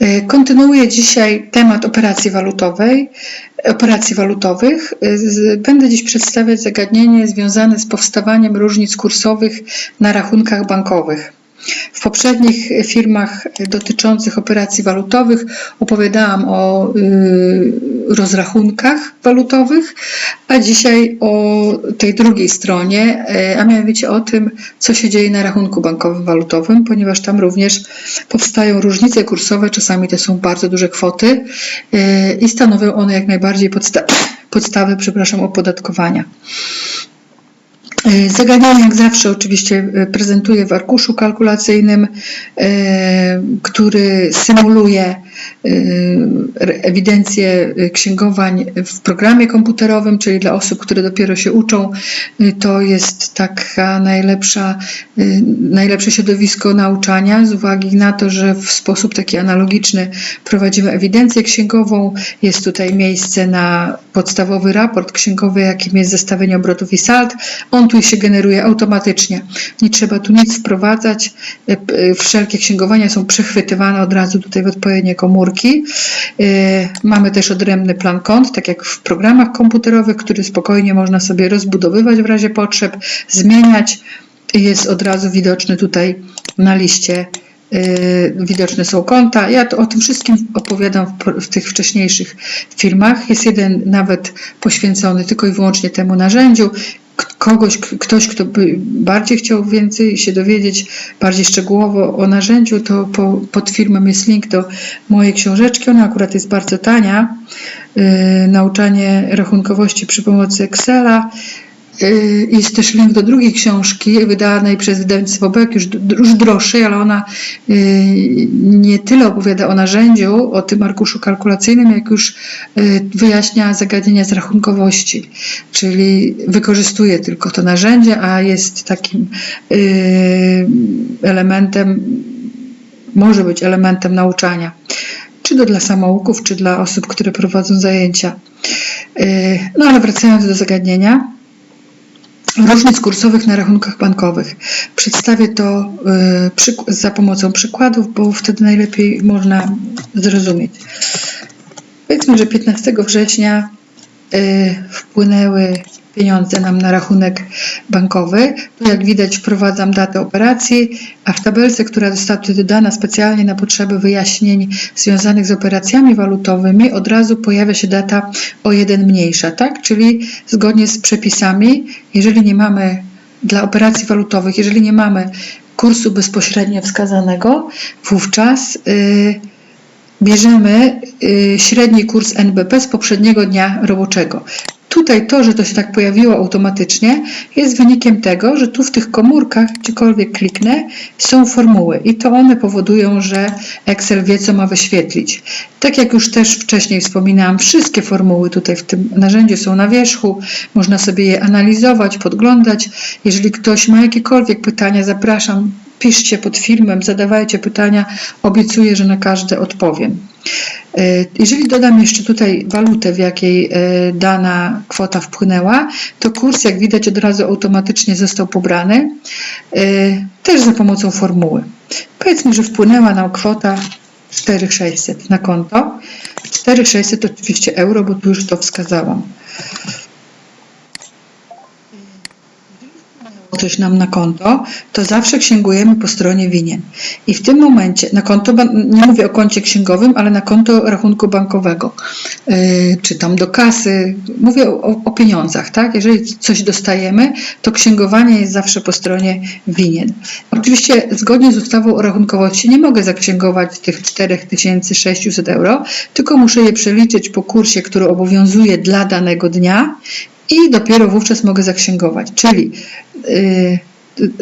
E, Kontynuuję dzisiaj temat operacji walutowej, operacji walutowych. Z- Będę dziś przedstawiać zagadnienie związane z powstawaniem różnic kursowych na rachunkach bankowych. W poprzednich filmach dotyczących operacji walutowych opowiadałam o y, rozrachunkach walutowych, a dzisiaj o tej drugiej stronie, e, a mianowicie o tym, co się dzieje na rachunku bankowym walutowym, ponieważ tam również powstają różnice kursowe, czasami to są bardzo duże kwoty e, i stanowią one jak najbardziej podsta- podstawy przepraszam, opodatkowania. E, Zagadnienie jak zawsze oczywiście e, prezentuję w arkuszu kalkulacyjnym, e, który symuluje ewidencję księgowań w programie komputerowym, czyli dla osób, które dopiero się uczą, to jest taka najlepsza, najlepsze środowisko nauczania z uwagi na to, że w sposób taki analogiczny prowadzimy ewidencję księgową. Jest tutaj miejsce na podstawowy raport księgowy, jakim jest zestawienie obrotów i sald. On tu się generuje automatycznie. Nie trzeba tu nic wprowadzać. E, e, Wszelkie księgowania są przechwytywane od razu tutaj w odpowiednie komórki. E, Mamy też odrębny plan kont, tak jak w programach komputerowych, który spokojnie można sobie rozbudowywać w razie potrzeb, zmieniać. Jest od razu widoczny tutaj na liście widoczne są konta. Ja to o tym wszystkim opowiadam w, w tych wcześniejszych filmach. Jest jeden nawet poświęcony tylko i wyłącznie temu narzędziu. Kogoś, ktoś, kto by bardziej chciał więcej się dowiedzieć, bardziej szczegółowo o narzędziu, to po, pod filmem jest link do mojej książeczki. Ona akurat jest bardzo tania. Yy, nauczanie rachunkowości przy pomocy Excela. Yy, Jest też link do drugiej książki, wydanej przez wydawnictwo Beck, już, już droższej, ale ona yy, nie tyle opowiada o narzędziu, o tym arkuszu kalkulacyjnym, jak już yy, wyjaśnia zagadnienia z rachunkowości, czyli wykorzystuje tylko to narzędzie, a jest takim elementem, może być elementem nauczania, czy to dla samouków, czy dla osób, które prowadzą zajęcia. No ale wracając do zagadnienia różnic kursowych na rachunkach bankowych. Przedstawię to y, za pomocą przykładów, bo wtedy najlepiej można zrozumieć. Powiedzmy, że 15 września y, wpłynęły pieniądze nam na rachunek bankowy. Tu jak widać wprowadzam datę operacji, a w tabelce, która została dodana specjalnie na potrzeby wyjaśnień związanych z operacjami walutowymi, od razu pojawia się data o jeden mniejsza, tak? Czyli zgodnie z przepisami, jeżeli nie mamy dla operacji walutowych, jeżeli nie mamy kursu bezpośrednio wskazanego, wówczas yy, bierzemy y, średni kurs NBP z poprzedniego dnia roboczego. Tutaj to, że to się tak pojawiło automatycznie, jest wynikiem tego, że tu w tych komórkach, gdziekolwiek kliknę, są formuły i to one powodują, że Excel wie, co ma wyświetlić. Tak jak już też wcześniej wspominałam, wszystkie formuły tutaj w tym narzędziu są na wierzchu, można sobie je analizować, podglądać. Jeżeli ktoś ma jakiekolwiek pytania, zapraszam, piszcie pod filmem, zadawajcie pytania, obiecuję, że na każde odpowiem. E, Jeżeli dodam jeszcze tutaj walutę, w jakiej e, dana kwota wpłynęła, to kurs, jak widać, od razu automatycznie został pobrany, e, też za pomocą formuły. Powiedzmy, że wpłynęła nam kwota 4600 na konto. 4600 to oczywiście euro, bo tu już to wskazałam. Coś nam na konto, to zawsze księgujemy po stronie winien. I w tym momencie, na konto, nie mówię o koncie księgowym, ale na konto rachunku bankowego, yy, czy tam do kasy, mówię o, o pieniądzach, tak? Jeżeli coś dostajemy, to księgowanie jest zawsze po stronie winien. Oczywiście zgodnie z ustawą o rachunkowości nie mogę zaksięgować tych 4600 euro, tylko muszę je przeliczyć po kursie, który obowiązuje dla danego dnia i dopiero wówczas mogę zaksięgować. Czyli y,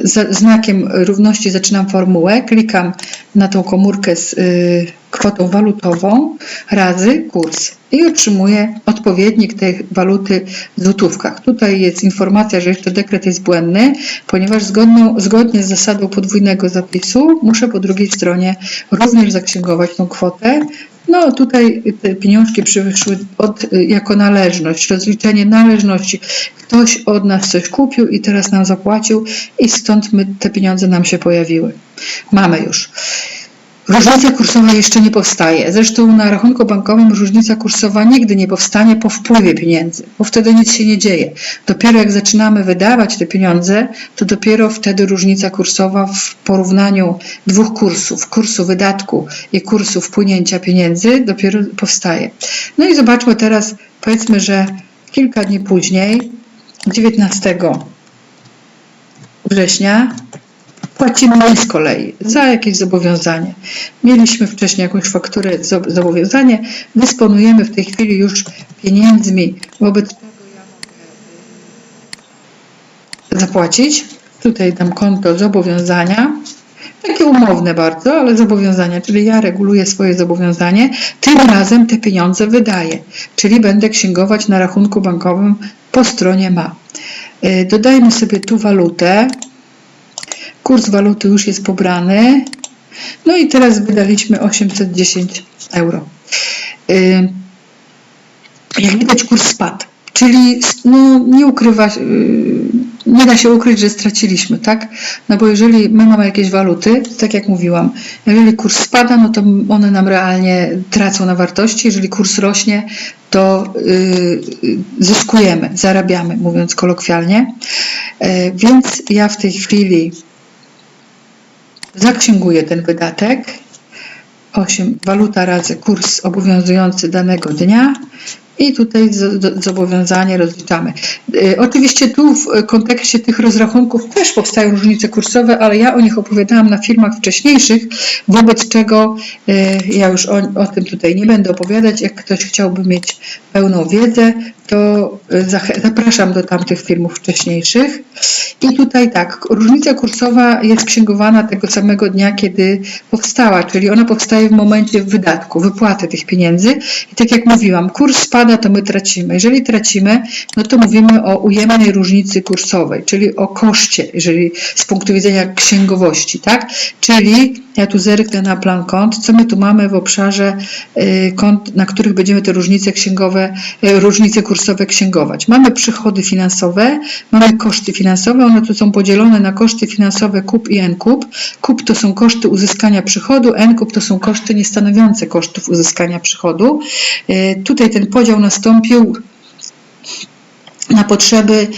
za znakiem równości zaczynam formułę, klikam na tą komórkę z y, kwotą walutową razy kurs i otrzymuję odpowiednik tej waluty w złotówkach. Tutaj jest informacja, że jeszcze dekret jest błędny, ponieważ zgodnie z zasadą podwójnego zapisu muszę po drugiej stronie również zaksięgować tą kwotę. No tutaj te pieniążki przyszły od, jako należność, rozliczenie należności. Ktoś od nas coś kupił i teraz nam zapłacił i stąd my, te pieniądze nam się pojawiły. Mamy już. Różnica kursowa jeszcze nie powstaje. Zresztą na rachunku bankowym różnica kursowa nigdy nie powstanie po wpływie pieniędzy, bo wtedy nic się nie dzieje. Dopiero jak zaczynamy wydawać te pieniądze, to dopiero wtedy różnica kursowa w porównaniu dwóch kursów, kursu wydatku i kursu wpłynięcia pieniędzy, dopiero powstaje. No i zobaczmy teraz, powiedzmy, że kilka dni później, 19 września, płacimy my z kolei za jakieś zobowiązanie. Mieliśmy wcześniej jakąś fakturę, zo- zobowiązanie, dysponujemy w tej chwili już pieniędzmi, wobec czego ja mogę zapłacić. Tutaj dam konto zobowiązania. Takie umowne bardzo, ale zobowiązania, czyli ja reguluję swoje zobowiązanie, tym razem te pieniądze wydaję, czyli będę księgować na rachunku bankowym po stronie ma. Y, Dodajmy sobie tu walutę. Kurs waluty już jest pobrany. No i teraz wydaliśmy 810 euro. Y, Jak widać kurs spadł, czyli no, nie ukrywa, y, nie da się ukryć, że straciliśmy, tak? No bo jeżeli my mamy jakieś waluty, tak jak mówiłam, jeżeli kurs spada, no to one nam realnie tracą na wartości, jeżeli kurs rośnie, to y, y, zyskujemy, zarabiamy, mówiąc kolokwialnie. E, Więc ja w tej chwili zaksięguję ten wydatek. 8 waluta razy kurs obowiązujący danego dnia i tutaj zo- zo- zobowiązanie rozliczamy. E, Oczywiście tu w kontekście tych rozrachunków też powstają różnice kursowe, ale ja o nich opowiadałam na filmach wcześniejszych, wobec czego e, ja już o, o tym tutaj nie będę opowiadać. Jak ktoś chciałby mieć pełną wiedzę, to e, zapraszam do tamtych filmów wcześniejszych. I tutaj tak, różnica kursowa jest księgowana tego samego dnia, kiedy powstała, czyli ona powstaje w momencie wydatku, wypłaty tych pieniędzy. I tak jak mówiłam, kurs spada, to my tracimy. Jeżeli tracimy, no to mówimy o ujemnej różnicy kursowej, czyli o koszcie, jeżeli z punktu widzenia księgowości, tak? Czyli ja tu zerknę na plan kont, co my tu mamy w obszarze y, kont, na których będziemy te różnice księgowe, y, różnice kursowe księgować. Mamy przychody finansowe, mamy koszty finansowe, one tu są podzielone na koszty finansowe KUP i NKUP. KUP to są koszty uzyskania przychodu, NKUP to są koszty niestanowiące kosztów uzyskania przychodu. Y, Tutaj ten podział nastąpił na potrzeby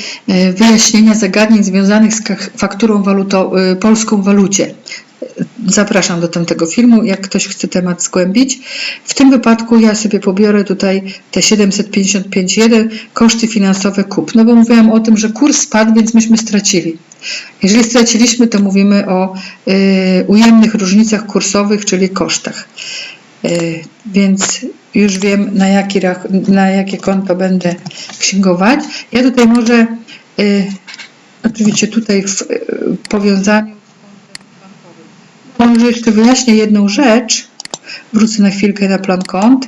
wyjaśnienia zagadnień związanych z fakturą waluto, polską walucie. Zapraszam do tamtego filmu, jak ktoś chce temat zgłębić. W tym wypadku ja sobie pobiorę tutaj te 755,1 koszty finansowe kup. No bo mówiłam o tym, że kurs spadł, więc myśmy stracili. Jeżeli straciliśmy, to mówimy o y, ujemnych różnicach kursowych, czyli kosztach. Y, Więc już wiem, na, jaki, na jakie konto będę księgować. Ja tutaj może, y, oczywiście tutaj w y, powiązaniu może jeszcze wyjaśnię jedną rzecz. Wrócę na chwilkę na plan kont.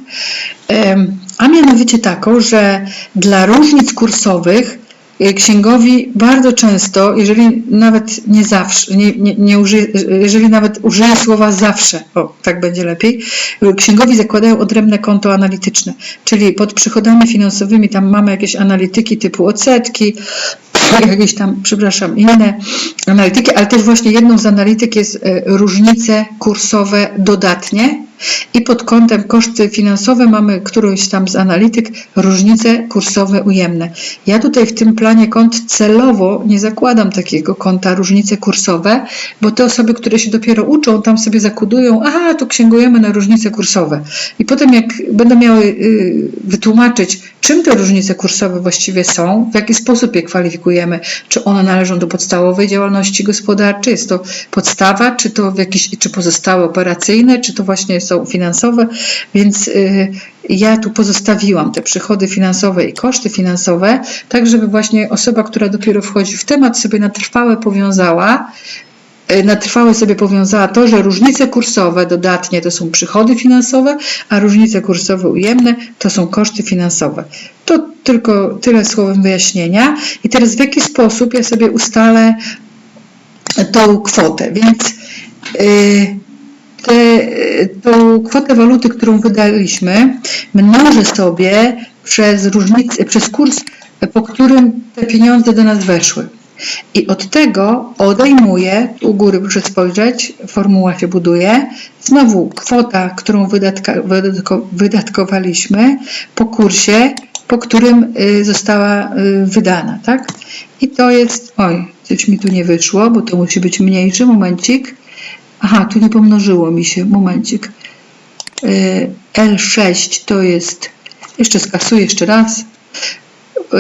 A mianowicie taką, że dla różnic kursowych y, księgowi bardzo często, jeżeli nawet nie zawsze, nie, nie, nie użyję, jeżeli nawet użyję słowa zawsze, o tak będzie lepiej, y, księgowi zakładają odrębne konto analityczne, czyli pod przychodami finansowymi tam mamy jakieś analityki typu odsetki, jakieś tam, przepraszam, inne analityki, ale też właśnie jedną z analityk jest e, różnice kursowe dodatnie i pod kątem koszty finansowe mamy którąś tam z analityk różnice kursowe ujemne. Ja tutaj w tym planie kont celowo nie zakładam takiego konta różnice kursowe, bo te osoby, które się dopiero uczą, tam sobie zakodują, aha, to księgujemy na różnice kursowe. I potem jak będą miały y, wytłumaczyć, czym te różnice kursowe właściwie są, w jaki sposób je kwalifikujemy, czy one należą do podstawowej działalności gospodarczej, jest to podstawa, czy to w jakiś, czy pozostałe operacyjne, czy to właśnie są finansowe, więc y, ja tu pozostawiłam te przychody finansowe i koszty finansowe, tak żeby właśnie osoba, która dopiero wchodzi w temat, sobie na trwałe powiązała, y, na trwałe sobie powiązała to, że różnice kursowe dodatnie to są przychody finansowe, a różnice kursowe ujemne to są koszty finansowe. To tylko tyle słowem wyjaśnienia. I teraz w jaki sposób ja sobie ustalę tą kwotę. Więc y, te, tą kwotę waluty, którą wydaliśmy, mnożę sobie przez różnicę, przez kurs, po którym te pieniądze do nas weszły. I od tego odejmuję, u góry proszę spojrzeć, formuła się buduje, znowu kwota, którą wydatka, wydatko, wydatkowaliśmy po kursie, po którym y, została y, wydana, tak? I to jest, oj, coś mi tu nie wyszło, bo to musi być mniejszy, momencik. Aha, tu nie pomnożyło mi się, momencik. Y, L6 to jest, jeszcze skasuję jeszcze raz,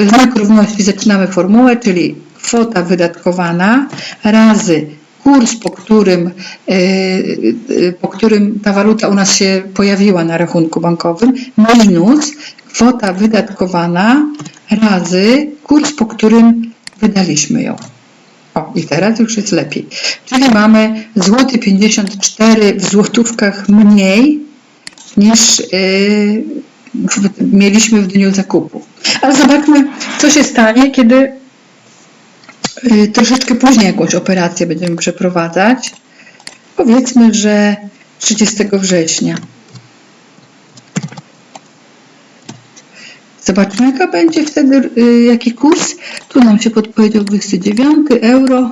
znak równości zaczynamy formułę, czyli kwota wydatkowana razy kurs, po którym, e, e, po którym ta waluta u nas się pojawiła na rachunku bankowym, minus kwota wydatkowana razy kurs, po którym wydaliśmy ją. O, i teraz już jest lepiej. Czyli mamy złoty 54 w złotówkach mniej niż yy, mieliśmy w dniu zakupu. Ale zobaczmy, co się stanie, kiedy y, troszeczkę później jakąś operację będziemy przeprowadzać. Powiedzmy, że 30 września. Zobaczmy, jaka będzie wtedy, y, jaki kurs. Tu nam się podpowiedział 29 euro.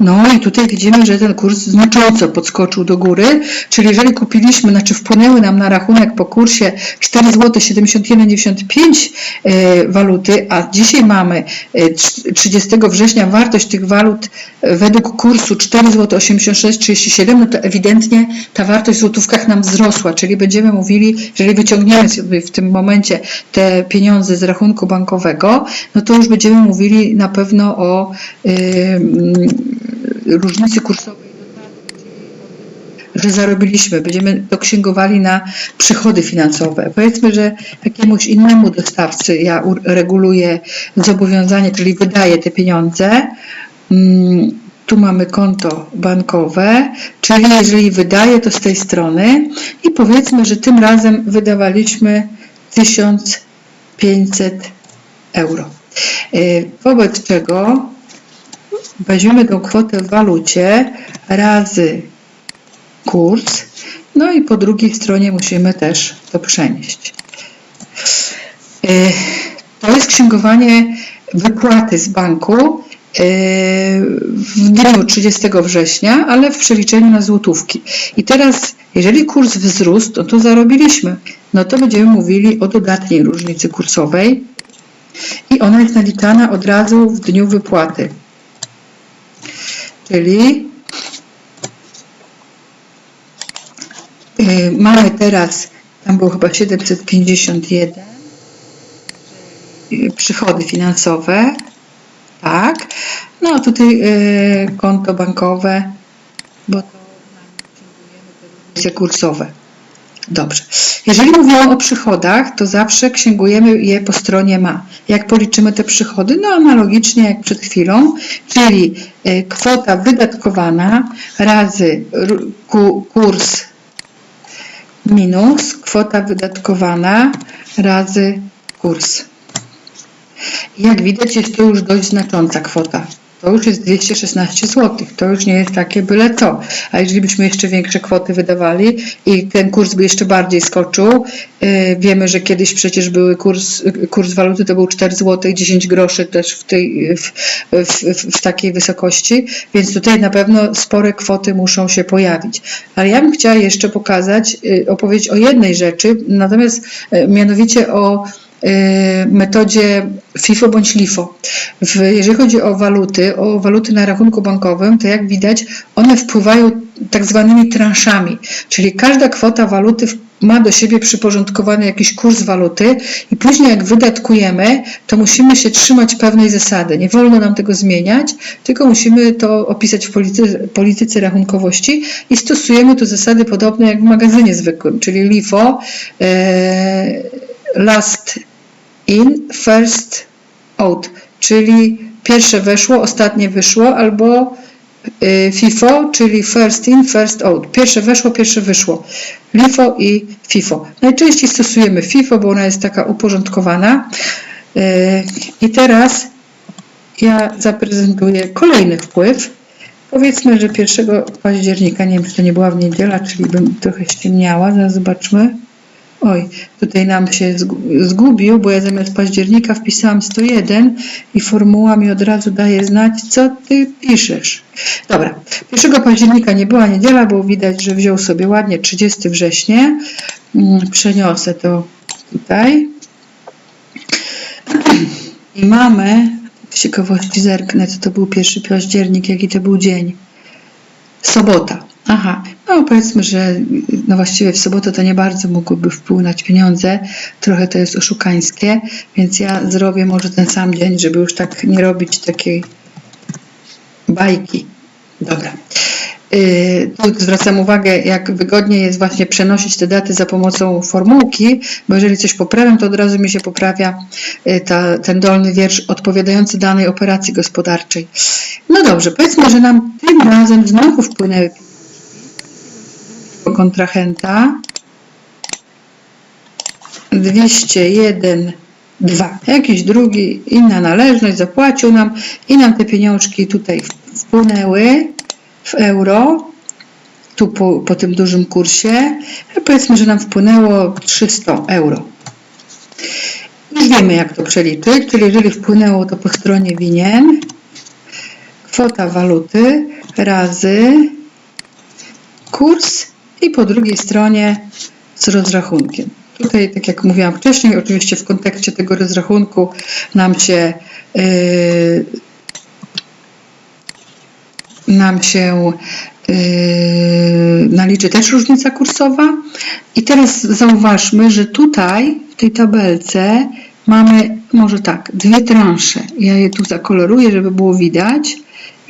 No i tutaj widzimy, że ten kurs znacząco podskoczył do góry, czyli jeżeli kupiliśmy, znaczy wpłynęły nam na rachunek po kursie 4 zł 71,95 waluty, a dzisiaj mamy e, 30 września wartość tych walut e, według kursu 4 zł 86,37, no to ewidentnie ta wartość w złotówkach nam wzrosła, czyli będziemy mówili, jeżeli wyciągniemy w tym momencie te pieniądze z rachunku bankowego, no to już będziemy mówili na pewno o yy, różnicy kursowej, że zarobiliśmy, będziemy to księgowali na przychody finansowe. Powiedzmy, że jakiemuś innemu dostawcy ja reguluję zobowiązanie, czyli wydaję te pieniądze. Mm, tu mamy konto bankowe, czyli jeżeli wydaję, to z tej strony i powiedzmy, że tym razem wydawaliśmy 1500 euro. Y, wobec czego weźmiemy tą kwotę w walucie razy kurs, no i po drugiej stronie musimy też to przenieść. E, to jest księgowanie wypłaty z banku e, w dniu 30 września, ale w przeliczeniu na złotówki. I teraz, jeżeli kurs wzrósł, to, to zarobiliśmy. No to będziemy mówili o dodatniej różnicy kursowej i ona jest naliczana od razu w dniu wypłaty czyli y, mamy teraz, tam było chyba 751 y, przychody finansowe, tak, no tutaj y, konto bankowe, bo to kursowe. Dobrze. Jeżeli mówiłam o przychodach, to zawsze księgujemy je po stronie ma. Jak policzymy te przychody? No analogicznie jak przed chwilą, czyli e, kwota wydatkowana razy kurs minus kwota wydatkowana razy kurs. Jak widać jest to już dość znacząca kwota to już jest 216 zł. To już nie jest takie byle co. A jeżeli byśmy jeszcze większe kwoty wydawali i ten kurs by jeszcze bardziej skoczył, yy, wiemy, że kiedyś przecież były kurs, kurs waluty to był 4 zł i 10 groszy też w, tej, w, w, w takiej wysokości, więc tutaj na pewno spore kwoty muszą się pojawić. Ale ja bym chciała jeszcze pokazać, yy, opowiedzieć o jednej rzeczy, natomiast yy, mianowicie o Y, metodzie FIFO bądź LIFO. jeżeli chodzi o waluty, o waluty na rachunku bankowym, to jak widać, one wpływają tak zwanymi transzami, czyli każda kwota waluty ma do siebie przyporządkowany jakiś kurs waluty i później jak wydatkujemy, to musimy się trzymać pewnej zasady. Nie wolno nam tego zmieniać, tylko musimy to opisać w polityce, polityce rachunkowości i stosujemy tu zasady podobne jak w magazynie zwykłym, czyli LIFO, e, last in, first out, czyli pierwsze weszło, ostatnie wyszło, albo y, FIFO, czyli first in, first out. Pierwsze weszło, pierwsze wyszło. LIFO i FIFO. Najczęściej stosujemy FIFO, bo ona jest taka uporządkowana. Y, I teraz ja zaprezentuję kolejny wpływ. Powiedzmy, że 1 października, nie wiem, czy to nie była w niedziela, czyli bym trochę ściemniała, zaraz zobaczmy. Oj, tutaj nam się zgu- zgubił, bo ja zamiast października wpisałam 101 i formuła mi od razu daje znać, co ty piszesz. Dobra, 1 października nie była niedziela, bo widać, że wziął sobie ładnie 30 września. Mm, Przeniosę to tutaj. I mamy, z ciekawości zerknę, co to był 1 październik, jaki to był dzień. Sobota. Aha, no powiedzmy, że no właściwie w sobotę to nie bardzo mogłyby wpłynąć pieniądze, trochę to jest oszukańskie, więc ja zrobię może ten sam dzień, żeby już tak nie robić takiej bajki. Dobra. Yy, Tu zwracam uwagę, jak wygodnie jest właśnie przenosić te daty za pomocą formułki, bo jeżeli coś poprawiam, to od razu mi się poprawia yy, ta, ten dolny wiersz odpowiadający danej operacji gospodarczej. No dobrze, powiedzmy, że nam tym razem znowu wpłynęły kontrahenta 201 2. Jakiś drugi, inna należność zapłacił nam i nam te pieniążki tutaj wpłynęły w euro, tu po, po tym dużym kursie. Powiedzmy, że nam wpłynęło 300 euro. Już wiemy, jak to przeliczyć, czyli jeżeli wpłynęło to po stronie winien, kwota waluty razy kurs i po drugiej stronie z rozrachunkiem. Tutaj, tak jak mówiłam wcześniej, oczywiście w kontekście tego rozrachunku nam się yy, nam się yy, naliczy też różnica kursowa. I teraz zauważmy, że tutaj w tej tabelce mamy może tak, dwie transze. Ja je tu zakoloruję, żeby było widać.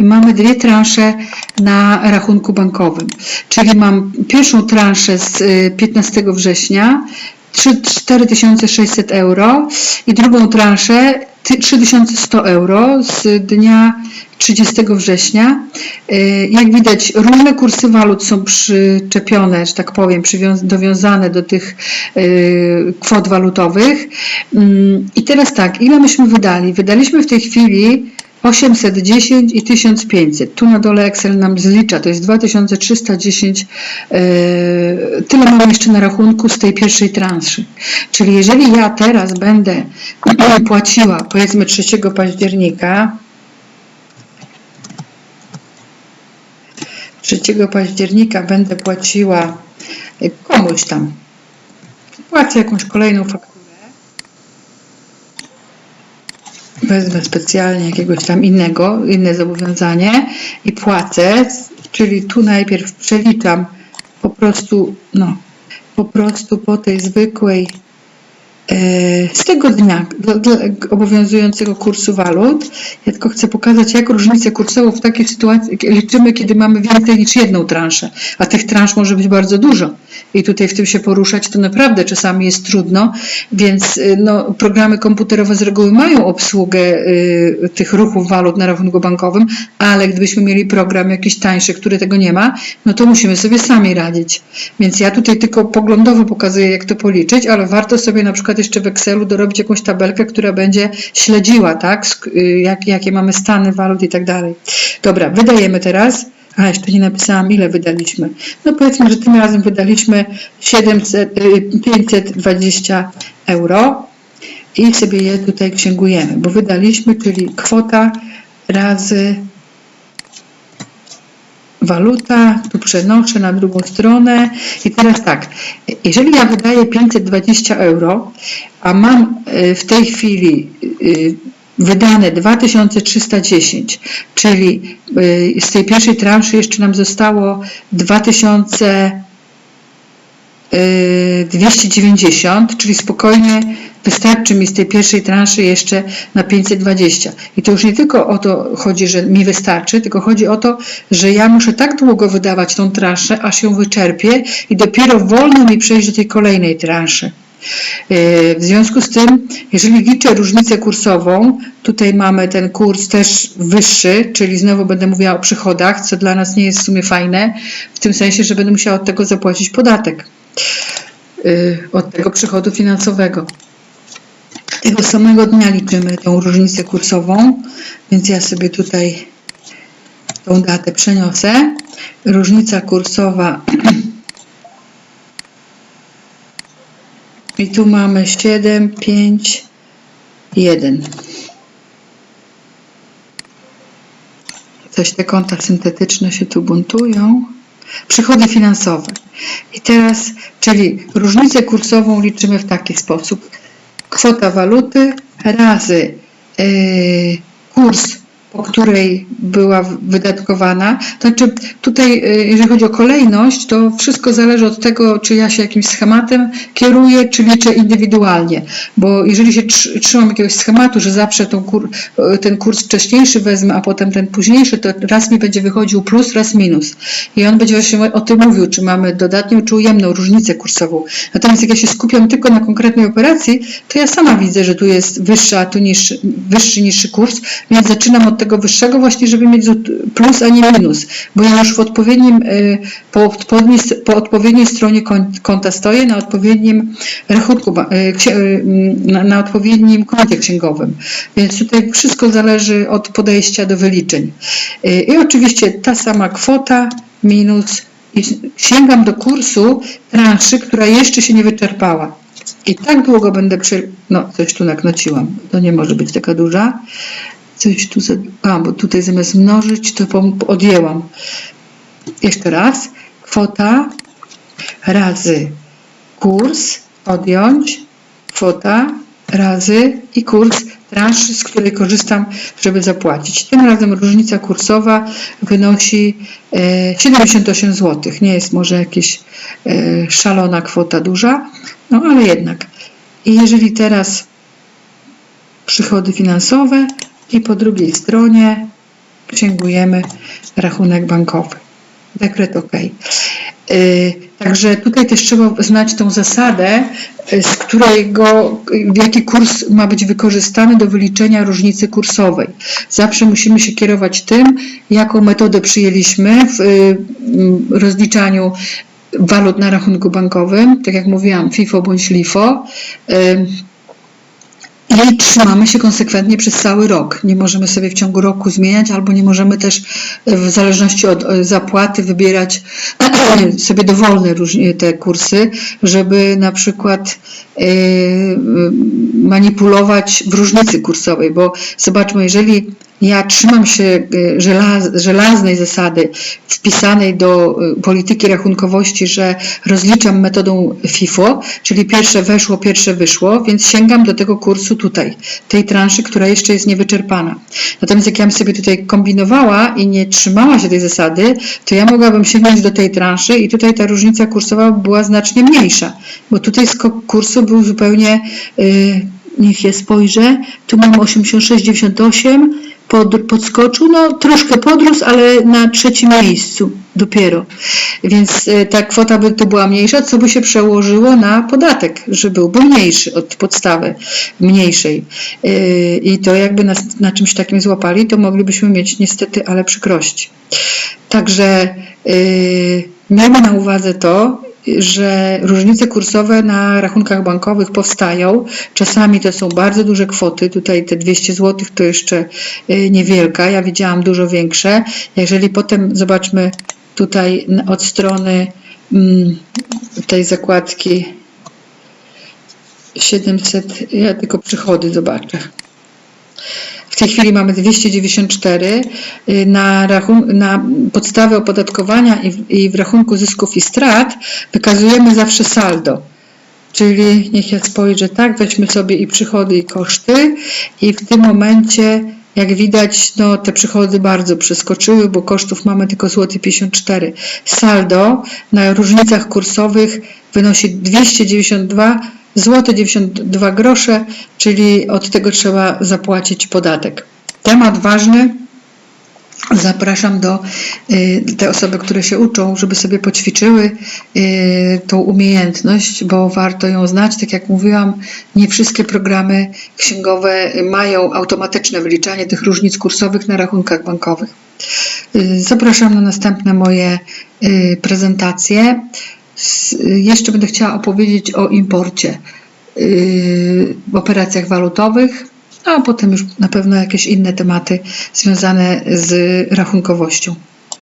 I mamy dwie transze na rachunku bankowym. Czyli mam pierwszą transzę z y, 15 września, trzy- 4600 euro i drugą transzę ty- 3100 euro z dnia 30 września. Y, Jak widać, różne kursy walut są przyczepione, że tak powiem, dowiązane do tych y, kwot walutowych. Mm, I teraz tak, ile myśmy wydali? Wydaliśmy w tej chwili 810 i 1500. Tu na dole Excel nam zlicza, to jest 2310. Yy, tyle mamy jeszcze na rachunku z tej pierwszej transzy. Czyli jeżeli ja teraz będę płaciła, powiedzmy 3 października, 3 października będę płaciła y, komuś tam, płacę jakąś kolejną fakturę, wezmę specjalnie jakiegoś tam innego, inne zobowiązanie i płacę, czyli tu najpierw przeliczam po prostu, no, po prostu po tej zwykłej z tego dnia obowiązującego kursu walut. Ja tylko chcę pokazać, jak różnicę kursową w takiej sytuacji liczymy, kiedy mamy więcej niż jedną transzę, a tych transz może być bardzo dużo. I tutaj w tym się poruszać to naprawdę czasami jest trudno, więc y, no, programy komputerowe z reguły mają obsługę y, tych ruchów walut na rachunku bankowym, ale gdybyśmy mieli program jakiś tańszy, który tego nie ma, no to musimy sobie sami radzić. Więc ja tutaj tylko poglądowo pokazuję, jak to policzyć, ale warto sobie na przykład jeszcze w Excelu dorobić jakąś tabelkę, która będzie śledziła, tak, y, jak, jakie mamy stany walut i tak dalej. Dobra, wydajemy teraz. A, jeszcze nie napisałam, ile wydaliśmy. No powiedzmy, że tym razem wydaliśmy 700, y, 520 euro i sobie je tutaj księgujemy, bo wydaliśmy, czyli kwota razy waluta, tu przenoszę na drugą stronę. I teraz tak, jeżeli ja wydaję 520 euro, a mam y, w tej chwili y, wydane 2310, czyli y, z tej pierwszej transzy jeszcze nam zostało 2000 y, 290, czyli spokojnie wystarczy mi z tej pierwszej transzy jeszcze na 520. I to już nie tylko o to chodzi, że mi wystarczy, tylko chodzi o to, że ja muszę tak długo wydawać tą transzę, aż ją wyczerpię i dopiero wolno mi przejść do tej kolejnej transzy. Y, W związku z tym, jeżeli liczę różnicę kursową, tutaj mamy ten kurs też wyższy, czyli znowu będę mówiła o przychodach, co dla nas nie jest w sumie fajne, w tym sensie, że będę musiała od tego zapłacić podatek, y, od tego przychodu finansowego. Tego samego dnia liczymy tą różnicę kursową, więc ja sobie tutaj tą datę przeniosę. Różnica kursowa I tu mamy 7, 5, 1. Coś te konta syntetyczne się tu buntują. Przychody finansowe. I teraz, czyli różnicę kursową liczymy w taki sposób. Kwota waluty razy yy, kurs, po której była wydatkowana. To znaczy tutaj, yy, jeżeli chodzi o kolejność, to wszystko zależy od tego, czy ja się jakimś schematem kieruję, czy liczę indywidualnie. Bo jeżeli się tr- trzymam jakiegoś schematu, że zawsze kur, yy, ten kurs wcześniejszy wezmę, a potem ten późniejszy, to raz mi będzie wychodził plus, raz minus. I on będzie właśnie o tym mówił, czy mamy dodatnią, czy ujemną różnicę kursową. Natomiast jak ja się skupiam tylko na konkretnej operacji, to ja sama widzę, że tu jest wyższy, tu niższy, wyższy, niższy kurs, więc zaczynam od tego wyższego właśnie, żeby mieć plus, a nie minus, bo ja już w odpowiednim, y, po, odpowiedniej, po odpowiedniej stronie kon- konta stoję, na odpowiednim rachunku, y, y, na, na odpowiednim koncie księgowym. Więc tutaj wszystko zależy od podejścia do wyliczeń. I oczywiście ta sama kwota minus i sięgam do kursu transzy, która jeszcze się nie wyczerpała. I tak długo będę przy... No, coś tu naknociłam. To nie może być taka duża. Coś tu... Za... A, bo tutaj zamiast mnożyć, to odjęłam. Jeszcze raz. Kwota razy kurs odjąć. Kwota razy i kurs transzy, z której korzystam, żeby zapłacić. Tym razem różnica kursowa wynosi e, 78 zł. Nie jest może jakaś e, szalona kwota duża, no ale jednak. I jeżeli teraz przychody finansowe i po drugiej stronie księgujemy rachunek bankowy. Dekret OK. Yy, Także tutaj też trzeba znać tą zasadę, yy, z którego, jaki kurs ma być wykorzystany do wyliczenia różnicy kursowej. Zawsze musimy się kierować tym, jaką metodę przyjęliśmy w yy, mm, rozliczaniu walut na rachunku bankowym, tak jak mówiłam, FIFO bądź LIFO. I trzymamy się konsekwentnie przez cały rok. Nie możemy sobie w ciągu roku zmieniać, albo nie możemy też e, w zależności od e, zapłaty wybierać sobie dowolne różnie te kursy, żeby na przykład e, manipulować w różnicy kursowej, bo zobaczmy, jeżeli ja trzymam się e, żelaz, żelaznej zasady wpisanej do e, polityki rachunkowości, że rozliczam metodą FIFO, czyli pierwsze weszło, pierwsze wyszło, więc sięgam do tego kursu tutaj, tej transzy, która jeszcze jest niewyczerpana. Natomiast jak ja bym sobie tutaj kombinowała i nie trzymała się tej zasady, to ja mogłabym sięgnąć do tej transzy i tutaj ta różnica kursowa była znacznie mniejsza, bo tutaj skok kursu był zupełnie, yy, niech ja spojrzę, tu mam 86,98, pod, podskoczył, no troszkę podrósł, ale na trzecim miejscu dopiero. Więc e, ta kwota by to była mniejsza, co by się przełożyło na podatek, że byłby mniejszy od podstawy mniejszej. E, I to jakby nas na czymś takim złapali, to moglibyśmy mieć niestety, ale przykrości. Także yy, miejmy na uwadze to, że różnice kursowe na rachunkach bankowych powstają. Czasami to są bardzo duże kwoty. Tutaj te 200 zł to jeszcze y, niewielka. Ja widziałam dużo większe. Jeżeli potem zobaczmy tutaj od strony mm, tej zakładki 700, ja tylko przychody zobaczę. W tej chwili mamy 294 y, na, rachun- na podstawę opodatkowania i w, i w rachunku zysków i strat wykazujemy zawsze saldo. Czyli niech ja spojrzę tak, weźmy sobie i przychody i koszty i w tym momencie jak widać, no, te przychody bardzo przeskoczyły, bo kosztów mamy tylko złoty 54. Saldo na różnicach kursowych wynosi 292 złote 92 grosze, czyli od tego trzeba zapłacić podatek. Temat ważny. Zapraszam do y, te osoby, które się uczą, żeby sobie poćwiczyły y, tą umiejętność, bo warto ją znać. Tak jak mówiłam, nie wszystkie programy księgowe mają automatyczne wyliczanie tych różnic kursowych na rachunkach bankowych. Y, Zapraszam na następne moje prezentacje. Jeszcze będę chciała opowiedzieć o imporcie y, w operacjach walutowych, a potem już na pewno jakieś inne tematy związane z rachunkowością.